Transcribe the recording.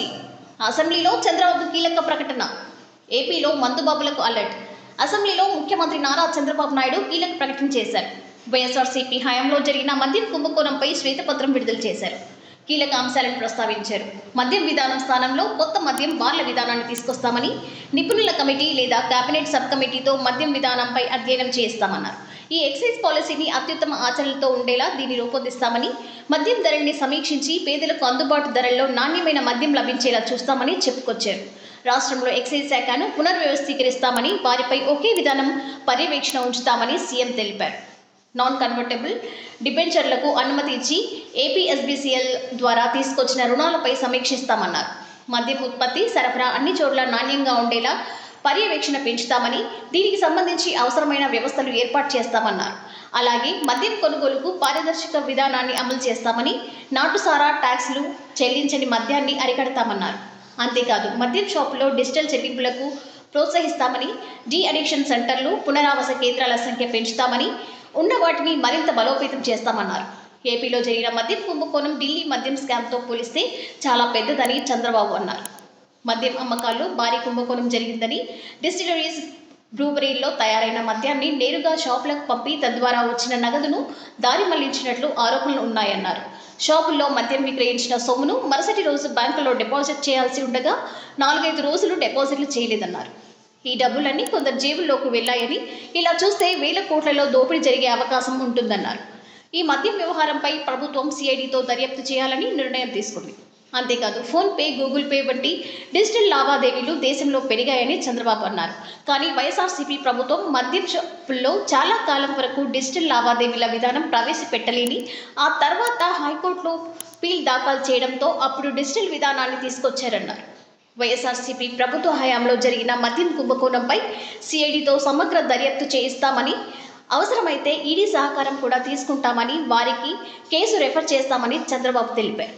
అసెంబ్లీలో చంద్రబాబు కీలక ప్రకటన. ఏపీలో మందుబాబులకు అలర్ట్. అసెంబ్లీలో ముఖ్యమంత్రి నారా చంద్రబాబు నాయుడు కీలక ప్రకటన చేశారు. వైఎస్ఆర్సీపీ హయాంలో జరిగిన మద్యం కుంభకోణంపై శ్వేతపత్రం విడుదల చేశారు. కీలక అంశాలను ప్రస్తావించారు. మద్యం విధానం స్థానంలో కొత్త మద్యం బార్ల విధానాన్ని తీసుకొస్తామని నిపుణుల కమిటీ లేదా కేబినెట్ సబ్ కమిటీతో మద్యం విధానంపై అధ్యయనం చేస్తామన్నారు. ఈ ఎక్సైజ్ పాలసీని అత్యుత్తమ ఆచరణతో ఉండేలా దీన్ని రూపొందిస్తామని మద్యం ధరల్ని సమీక్షించి పేదలకు అందుబాటు ధరల్లో నాణ్యమైన మద్యం లభించేలా చూస్తామని చెప్పుకొచ్చారు. రాష్ట్రంలో ఎక్సైజ్ శాఖను పునర్వ్యవస్థీకరిస్తామని వారిపై ఒకే విధానం పర్యవేక్షణ ఉంచుతామని సీఎం తెలిపారు. నాన్ కన్వర్టబుల్ డిబెంచర్లకు అనుమతి ఇచ్చి ఏపీఎస్బీసీఎల్ ద్వారా తీసుకొచ్చిన రుణాలపై సమీక్షిస్తామన్నారు. మద్యం ఉత్పత్తి సరఫరా అన్ని చోట్ల నాణ్యంగా ఉండేలా పర్యవేక్షణ పెంచుతామని దీనికి సంబంధించి అవసరమైన వ్యవస్థలు ఏర్పాటు చేస్తామన్నారు. అలాగే మద్యం కొనుగోలుకు పారదర్శక విధానాన్ని అమలు చేస్తామని నాటుసారా ట్యాక్స్లు చెల్లించని మద్యాన్ని అరికడతామన్నారు. అంతేకాదు మద్యం షాపులో డిజిటల్ చెల్లింపులకు ప్రోత్సహిస్తామని డీ అడిక్షన్ సెంటర్లు పునరావాస కేంద్రాల సంఖ్య పెంచుతామని ఉన్న వాటిని మరింత బలోపేతం చేస్తామన్నారు. ఏపీలో జరిగిన మద్యం కుంభకోణం ఢిల్లీ మద్యం స్కామ్తో పోలిస్తే చాలా పెద్దదని చంద్రబాబు అన్నారు. మద్యం అమ్మకాల్లో భారీ కుంభకోణం జరిగిందని డిస్టిలరీస్ బ్రూవరీల్లో తయారైన మద్యాన్ని నేరుగా షాపులకు పంపి తద్వారా వచ్చిన నగదును దారి మళ్ళించినట్లు ఆరోపణలు ఉన్నాయన్నారు. షాపుల్లో మద్యం విక్రయించిన సొమ్మును మరుసటి రోజు బ్యాంకులో డిపాజిట్ చేయాల్సి ఉండగా నాలుగైదు రోజులు డిపాజిట్లు చేయలేదన్నారు. ఈ డబ్బులన్నీ కొందరు జేబుల్లోకి వెళ్ళాయని ఇలా చూస్తే వేల కోట్లలో దోపిడీ జరిగే అవకాశం ఉంటుందన్నారు. ఈ మద్యం వ్యవహారంపై ప్రభుత్వం సిఐడితో దర్యాప్తు చేయాలని నిర్ణయం తీసుకుంది. అంతేకాదు ఫోన్పే గూగుల్ పే వంటి డిజిటల్ లావాదేవీలు దేశంలో పెరిగాయని చంద్రబాబు అన్నారు. కానీ వైఎస్ఆర్సీపీ ప్రభుత్వం మద్యంలో చాలా కాలం వరకు డిజిటల్ లావాదేవీల విధానం ప్రవేశపెట్టలేని ఆ తర్వాత హైకోర్టులో పీల్ దాఖలు చేయడంతో అప్పుడు డిజిటల్ విధానాన్ని తీసుకొచ్చారన్నారు. వైఎస్ఆర్సీపీ ప్రభుత్వ హయాంలో జరిగిన మద్యం కుంభకోణంపై సిఐడితో సమగ్ర దర్యాప్తు చేయిస్తామని అవసరమైతే ఈడీ సహకారం కూడా తీసుకుంటామని వారికి కేసు రెఫర్ చేస్తామని చంద్రబాబు తెలిపారు.